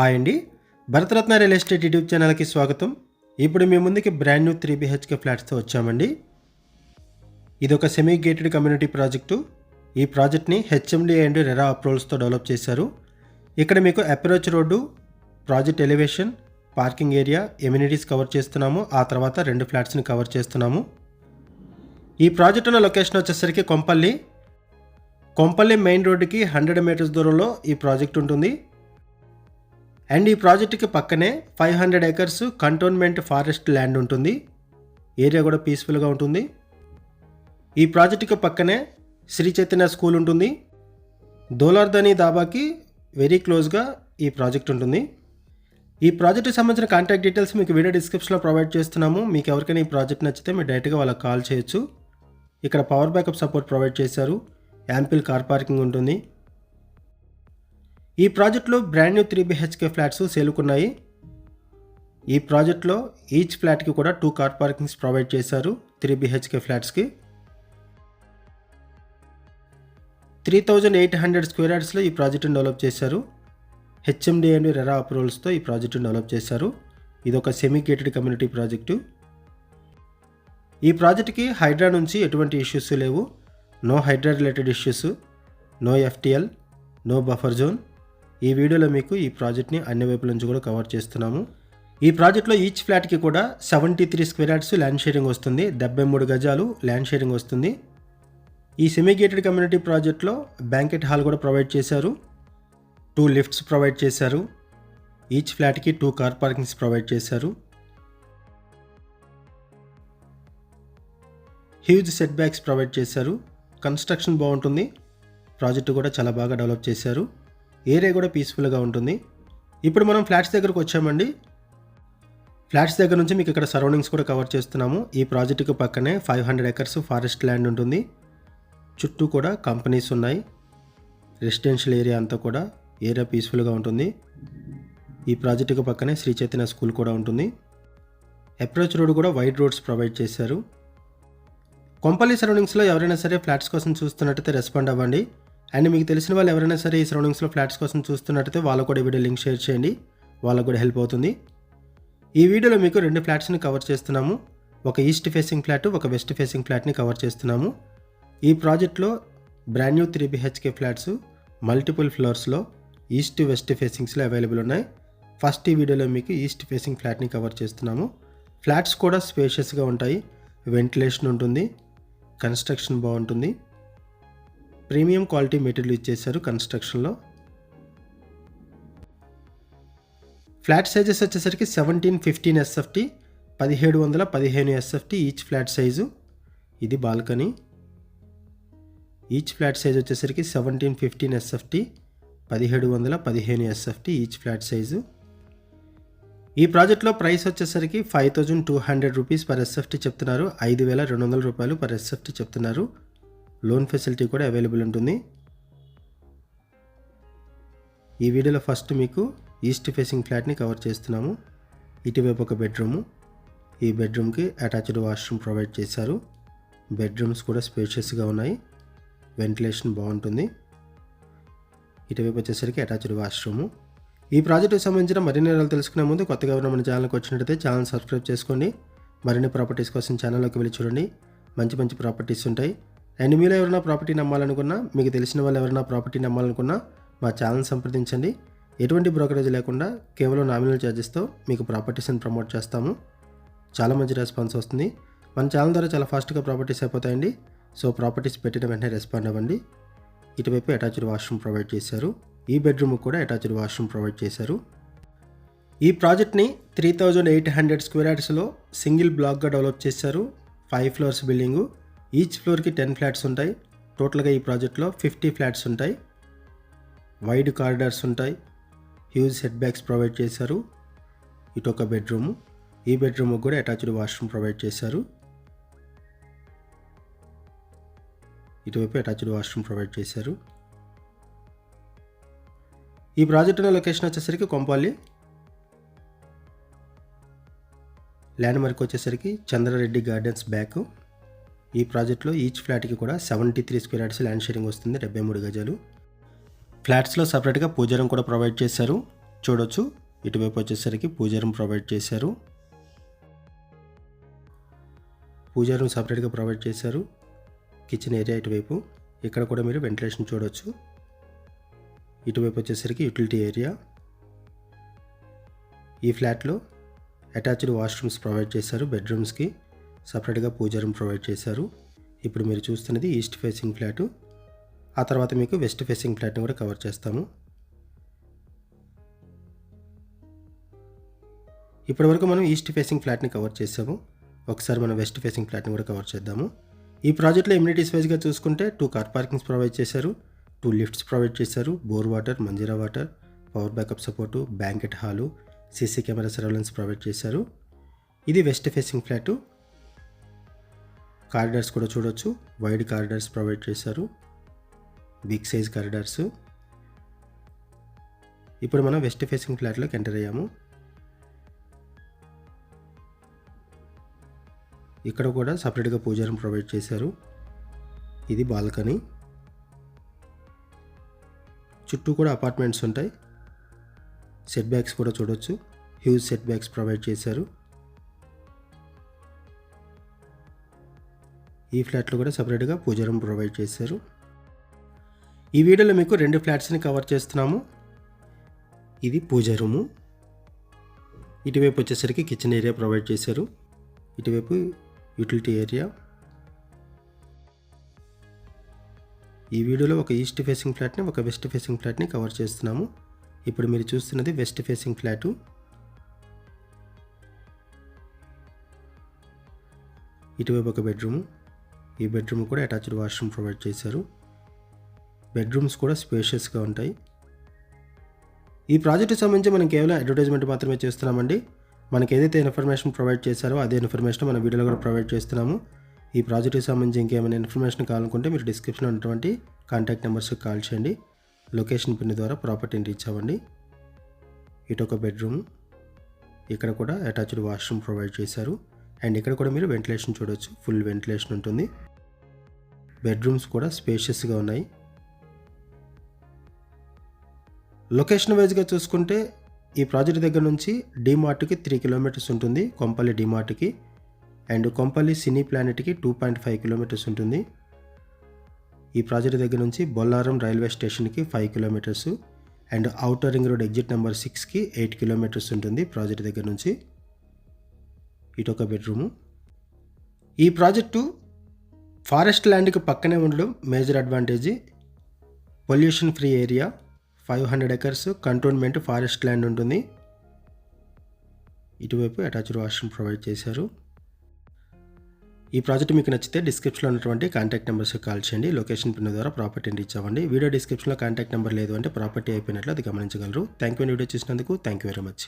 Hi అండి. Bharat Ratna real estate YouTube ఛానల్కి స్వాగతం. ఇప్పుడు మీ ముందుకి బ్రాండ్ న్యూ త్రీ బీహెచ్కే ఫ్లాట్స్తో వచ్చామండి. ఇది ఒక సెమీ గేటెడ్ కమ్యూనిటీ ప్రాజెక్టు. ఈ ప్రాజెక్ట్ని హెచ్ఎండి అండ్ రెరా అప్రూవల్స్తో డెవలప్ చేశారు. ఇక్కడ మీకు approach road project elevation parking area amenities cover చేస్తున్నాము. ఆ తర్వాత రెండు ఫ్లాట్స్ని కవర్ చేస్తున్నాము. ఈ ప్రాజెక్ట్ ఉన్న లొకేషన్ వచ్చేసరికి కొంపల్లి. కొంపల్లి మెయిన్ రోడ్డుకి హండ్రెడ్ మీటర్స్ దూరంలో ఈ ప్రాజెక్ట్ ఉంటుంది. అండ్ ఈ ప్రాజెక్టుకి పక్కనే five hundred acres cantonment forest land ఉంటుంది. ఏరియా కూడా పీస్ఫుల్గా ఉంటుంది. ఈ ప్రాజెక్టుకి పక్కనే శ్రీ చైతన్య స్కూల్ ఉంటుంది. దోలార్దని దాబాకి వెరీ క్లోజ్గా ఈ ప్రాజెక్ట్ ఉంటుంది. ఈ ప్రాజెక్ట్కి సంబంధించిన కాంటాక్ట్ డీటెయిల్స్ మీకు వీడియో డిస్క్రిప్షన్లో ప్రొవైడ్ చేస్తున్నాము. మీకు ఎవరికైనా ఈ ప్రాజెక్ట్ నచ్చితే మీరు డైరెక్ట్గా వాళ్ళకి కాల్ చేయొచ్చు. ఇక్కడ పవర్ బ్యాకప్ సపోర్ట్ ప్రొవైడ్ చేశారు. యాంపిల్ కార్ పార్కింగ్ ఉంటుంది. ఈ ప్రాజెక్టులో brand new three BHK flats సేలుకున్నాయి. ఈ ప్రాజెక్ట్లో ఈచ్ ఫ్లాట్కి కూడా టూ కార్ పార్కింగ్స్ ప్రొవైడ్ చేశారు three BHK ఫ్లాట్స్కి three thousand eight hundred square యార్డ్స్లో ఈ ప్రాజెక్టును డెవలప్ చేశారు. హెచ్ఎండి అండ్ రెరా అప్రూవల్స్తో ఈ ప్రాజెక్టును డెవలప్ చేశారు. ఇది ఒక సెమీ గేటెడ్ కమ్యూనిటీ ప్రాజెక్టు. ఈ ప్రాజెక్ట్కి హైడ్రా నుంచి ఎటువంటి ఇష్యూస్ లేవు. No Hydraa related issues no FTL no buffer zone ఈ వీడియోలో మీకు ఈ ప్రాజెక్ట్ని అన్ని వైపుల నుంచి కూడా కవర్ చేస్తున్నాము. ఈ ప్రాజెక్ట్లో ఈచ్ ఫ్లాట్కి కూడా seventy three square yards land sharing వస్తుంది. డెబ్బై మూడు గజాలు ల్యాండ్ షేరింగ్ వస్తుంది. ఈ సెమీ గేటెడ్ కమ్యూనిటీ ప్రాజెక్ట్లో బ్యాంకెట్ హాల్ కూడా ప్రొవైడ్ చేశారు. టూ లిఫ్ట్స్ ప్రొవైడ్ చేశారు. ఈచ్ ఫ్లాట్కి టూ కార్ పార్కింగ్స్ ప్రొవైడ్ చేశారు. హ్యూజ్ సెట్ బ్యాక్స్ ప్రొవైడ్ చేశారు. కన్స్ట్రక్షన్ బాగుంటుంది. ప్రాజెక్టు కూడా చాలా బాగా డెవలప్ చేశారు. ఏరియా కూడా పీస్ఫుల్గా ఉంటుంది. ఇప్పుడు మనం ఫ్లాట్స్ దగ్గరకు వచ్చామండి. ఫ్లాట్స్ దగ్గర నుంచి మీకు ఇక్కడ సరౌండింగ్స్ కూడా కవర్ చేస్తున్నాము. ఈ ప్రాజెక్టుకు పక్కనే five hundred acres forest land ఉంటుంది. చుట్టూ కూడా కంపెనీస్ ఉన్నాయి. రెసిడెన్షియల్ ఏరియా అంతా కూడా ఏరియా పీస్ఫుల్గా ఉంటుంది. ఈ ప్రాజెక్టుకు పక్కనే శ్రీ చైతన్య స్కూల్ కూడా ఉంటుంది. అప్రోచ్ రోడ్ కూడా వైడ్ రోడ్స్ ప్రొవైడ్ చేశారు. కొంపల్లి సరౌండింగ్స్లో ఎవరైనా సరే ఫ్లాట్స్ కోసం చూస్తున్నట్టయితే రెస్పాండ్ అవ్వండి. అండ్ మీకు తెలిసిన వాళ్ళు ఎవరైనా సరే ఈ సరౌండింగ్స్లో ఫ్లాట్స్ కోసం చూస్తున్నట్టయితే వాళ్ళకు కూడా ఈ వీడియో లింక్ షేర్ చేయండి. వాళ్ళకు కూడా హెల్ప్ అవుతుంది. ఈ వీడియోలో మీకు రెండు ఫ్లాట్స్ని కవర్ చేస్తున్నాము. ఒక ఈస్ట్ ఫేసింగ్ ఫ్లాట్ ఒక వెస్ట్ ఫేసింగ్ ఫ్లాట్ని కవర్ చేస్తున్నాము. ఈ ప్రాజెక్ట్లో brand new three BHK flats multiple ఫ్లోర్స్లో east west ఫేసింగ్స్లో అవైలబుల్ ఉన్నాయి. ఫస్ట్ ఈ వీడియోలో మీకు ఈస్ట్ ఫేసింగ్ ఫ్లాట్ని కవర్ చేస్తున్నాము. ఫ్లాట్స్ కూడా స్పేషియస్గా ఉంటాయి. వెంటిలేషన్ ఉంటుంది. కన్స్ట్రక్షన్ బాగుంటుంది. ప్రీమియం క్వాలిటీ మెటీరియల్ ఇచ్చేసారు కన్స్ట్రక్షన్లో. ఫ్లాట్ సైజెస్ వచ్చేసరికి సెవెంటీన్ ఫిఫ్టీన్ ఎస్ఎఫ్టీ పదిహేడు వందల పదిహేను ఎస్ఎఫ్టీ ఈచ్ ఫ్లాట్ సైజు. ఇది బాల్కనీ. ఈచ్ ఫ్లాట్ సైజ్ వచ్చేసరికి సెవెంటీన్ ఫిఫ్టీన్ ఎస్ఎఫ్టీ పదిహేడు వందల పదిహేను ఎస్ఎఫ్టీ ఈచ్ ఫ్లాట్ సైజు. ఈ ప్రాజెక్ట్లో ప్రైస్ వచ్చేసరికి five thousand two hundred rupees per SFT చెప్తున్నారు. ఐదు వేల రెండు వందల రూపాయలు పర్ ఎస్ఎఫ్టీ చెప్తున్నారు. లోన్ ఫెసిలిటీ కూడా అవైలబుల్ ఉంటుంది. ఈ వీడియోలో ఫస్ట్ మీకు ఈస్ట్ ఫేసింగ్ ఫ్లాట్ని కవర్ చేస్తున్నాము. ఇటువైపు ఒక బెడ్రూము. ఈ బెడ్రూమ్కి అటాచ్డ్ వాష్రూమ్ ప్రొవైడ్ చేశారు. బెడ్రూమ్స్ కూడా స్పేషియస్గా ఉన్నాయి. వెంటిలేషన్ బాగుంటుంది. ఇటువైపు వచ్చేసరికి అటాచ్డ్ వాష్రూము. ఈ ప్రాజెక్టుకు సంబంధించిన మరిన్ని వివరాలు తెలుసుకునే ముందు కొత్తగా ఉన్న మన ఛానల్కి వచ్చినట్టయితే ఛానల్ సబ్స్క్రైబ్ చేసుకోండి. మరిన్ని ప్రాపర్టీస్ కోసం ఛానల్లోకి వెళ్ళి చూడండి. మంచి మంచి ప్రాపర్టీస్ ఉంటాయి. అండ్ మీరు ఎవరైనా ప్రాపర్టీ నమ్మాలనుకున్నా మీకు తెలిసిన వాళ్ళు ఎవరైనా ప్రాపర్టీ నమ్మాలనుకున్నా మా ఛానల్ సంప్రదించండి. ఎటువంటి బ్రోకరేజ్ లేకుండా కేవలం నామినల్ ఛార్జెస్తో మీకు ప్రాపర్టీస్ని ప్రమోట్ చేస్తాము. చాలా మంచి రెస్పాన్స్ వస్తుంది. మన ఛానల్ ద్వారా చాలా ఫాస్ట్గా ప్రాపర్టీస్ అయిపోతాయండి. సో ప్రాపర్టీస్ పెట్టిన వెంటనే రెస్పాండ్ అవ్వండి. ఇటువైపు అటాచ్డ్ వాష్రూమ్ ప్రొవైడ్ చేశారు. ఈ బెడ్రూమ్ కూడా అటాచ్డ్ వాష్రూమ్ ప్రొవైడ్ చేశారు. ఈ ప్రాజెక్ట్ని three thousand eight hundred square యార్డ్స్లో single బ్లాక్గా డెవలప్ చేశారు. Five floors building. ఈచ్ ఫ్లోర్కి టెన్ ఫ్లాట్స్ ఉంటాయి. టోటల్గా ఈ ప్రాజెక్ట్లో ఫిఫ్టీ ఫ్లాట్స్ ఉంటాయి. వైడ్ కారిడార్స్ ఉంటాయి. హ్యూజ్ సెట్ బ్యాక్స్ ప్రొవైడ్ చేశారు. ఇటు ఒక బెడ్రూమ్ ఈ బెడ్రూమ్ కూడా అటాచ్డ్ వాష్రూమ్ ప్రొవైడ్ చేశారు. ఇటువైపు అటాచ్డ్ వాష్రూమ్ ప్రొవైడ్ చేశారు. ఈ ప్రాజెక్ట్ ఉన్న లొకేషన్ వచ్చేసరికి కొంపాలి ల్యాండ్ మార్క్ వచ్చేసరికి చంద్రారెడ్డి గార్డెన్స్ బ్యాక్ ఈ ప్రాజెక్ట్లో ఈచ్ ఫ్లాట్కి కూడా seventy three square yards land sharing వస్తుంది డెబ్బై మూడు గజాలు. ఫ్లాట్స్లో సపరేట్గా పూజారం కూడా ప్రొవైడ్ చేశారు. చూడొచ్చు. ఇటువైపు వచ్చేసరికి పూజారం ప్రొవైడ్ చేశారు. పూజారం సపరేట్గా ప్రొవైడ్ చేశారు. కిచెన్ ఏరియా ఇటువైపు. ఇక్కడ కూడా మీరు వెంటిలేషన్ చూడొచ్చు. ఇటువైపు వచ్చేసరికి యూటిలిటీ ఏరియా. ఈ ఫ్లాట్లో అటాచ్డ్ వాష్రూమ్స్ ప్రొవైడ్ చేశారు బెడ్రూమ్స్కి. సపరేట్గా పూజారం రూమ్ ప్రొవైడ్ చేశారు. ఇప్పుడు మీరు చూస్తున్నది ఈస్ట్ ఫేసింగ్ ఫ్లాటు. ఆ తర్వాత మీకు వెస్ట్ ఫేసింగ్ ఫ్లాట్ని కూడా కవర్ చేస్తాము. ఇప్పటివరకు మనం ఈస్ట్ ఫేసింగ్ ఫ్లాట్ని కవర్ చేసాము. ఒకసారి మనం వెస్ట్ ఫేసింగ్ ఫ్లాట్ని కూడా కవర్ చేద్దాము. ఈ ప్రాజెక్ట్లో ఇమ్యూనిటీస్ వైజ్గా చూసుకుంటే టూ కార్ పార్కింగ్స్ ప్రొవైడ్ చేశారు. టూ లిఫ్ట్స్ ప్రొవైడ్ చేశారు. Bore water Manjira water power backup support banquet hall CC camera surveillance provide చేశారు. ఇది వెస్ట్ ఫేసింగ్ ఫ్లాటు. కారిడార్స్ కూడా చూడొచ్చు. వైడ్ కారిడార్స్ ప్రొవైడ్ చేశారు. బిగ్ సైజ్ కారిడార్స్ ఇప్పుడు మనం వెస్ట్ ఫేసింగ్ ఫ్లాట్లోకి ఎంటర్ అయ్యాము. ఇక్కడ కూడా సపరేట్గా పూజారం ప్రొవైడ్ చేశారు. ఇది బాల్కనీ చుట్టూ కూడా అపార్ట్మెంట్స్ ఉంటాయి. సెట్ బ్యాక్స్ కూడా చూడొచ్చు. హ్యూజ్ సెట్ బ్యాక్స్ ప్రొవైడ్ చేశారు. ఈ ఫ్లాట్లో కూడా సపరేట్గా పూజ రూమ్ ప్రొవైడ్ చేశారు. ఈ వీడియోలో మీకు రెండు ఫ్లాట్స్ని కవర్ చేస్తున్నాము. ఇది పూజ రూము. ఇటువైపు వచ్చేసరికి కిచెన్ ఏరియా ప్రొవైడ్ చేశారు. ఇటువైపు యూటిలిటీ ఏరియా. ఈ వీడియోలో ఒక ఈస్ట్ ఫేసింగ్ ఫ్లాట్ని ఒక వెస్ట్ ఫేసింగ్ ఫ్లాట్ని కవర్ చేస్తున్నాము. ఇప్పుడు మీరు చూస్తున్నది వెస్ట్ ఫేసింగ్ ఫ్లాటు. ఇటువైపు ఒక బెడ్రూమ్. ఈ బెడ్రూమ్ కూడా అటాచ్డ్ వాష్రూమ్ ప్రొవైడ్ చేశారు. బెడ్రూమ్స్ కూడా స్పేషియస్గా ఉంటాయి. ఈ ప్రాజెక్టుకి సంబంధించి మనం కేవలం అడ్వర్టైజ్మెంట్ మాత్రమే చేస్తున్నామండి. మనకి ఏదైతే ఇన్ఫర్మేషన్ ప్రొవైడ్ చేశారో అదే ఇన్ఫర్మేషన్ మన వీడియోలో కూడా ప్రొవైడ్ చేస్తున్నాము. ఈ ప్రాజెక్టుకి సంబంధించి ఇంకేమైనా ఇన్ఫర్మేషన్ కావాలనుకుంటే మీరు డిస్క్రిప్షన్లో ఉన్నటువంటి కాంటాక్ట్ నెంబర్స్కి కాల్ చేయండి. లొకేషన్ పిన్ ద్వారా ప్రాపర్టీని రీచ్ అవ్వండి. ఇటు ఒక బెడ్రూమ్ ఇక్కడ కూడా అటాచ్డ్ వాష్రూమ్ ప్రొవైడ్ చేశారు. అండ్ ఇక్కడ కూడా మీరు వెంటిలేషన్ చూడొచ్చు. ఫుల్ వెంటిలేషన్ ఉంటుంది. బెడ్రూమ్స్ కూడా స్పేషియస్గా ఉన్నాయి. లొకేషన్ వైజ్గా చూసుకుంటే ఈ ప్రాజెక్ట్ దగ్గర నుంచి డిమార్ట్కి త్రీ కిలోమీటర్స్ ఉంటుంది కొంపల్లి డిమార్ట్కి. అండ్ కొంపల్లి సినీ ప్లానెట్కి టూ పాయింట్ ఫైవ్ కిలోమీటర్స్ ఉంటుంది. ఈ ప్రాజెక్ట్ దగ్గర నుంచి బొల్లారం రైల్వే స్టేషన్కి five kilometres. And outer ring road exit number సిక్స్కి ఎయిట్ కిలోమీటర్స్ ఉంటుంది ప్రాజెక్ట్ దగ్గర నుంచి. ఇటు ఒక బెడ్రూము. ఈ ప్రాజెక్టు ఫారెస్ట్ ల్యాండ్కి పక్కనే ఉండడం major advantage. Pollution free area five hundred acres cantonment forest land ఉంటుంది. ఇటువైపు అటాచ్డ్ వాష్రూమ్ ప్రొవైడ్ చేశారు. ఈ ప్రాజెక్ట్ మీకు నచ్చితే డిస్క్రిప్షన్లో ఉన్నటువంటి కాంటాక్ట్ నెంబర్స్కి కాల్ చేయండి. లొకేషన్ పిన్ ద్వారా ప్రాపర్టీని రీచ్ అవ్వండి. వీడియో డిస్క్రిప్షన్లో కాంటాక్ట్ నెంబర్ లేదు అంటే ప్రాపర్టీ అయిపోయినట్లు అది గమనించగలరు. థ్యాంక్ యూ వీడియో చూసినందుకు. Thank you very much.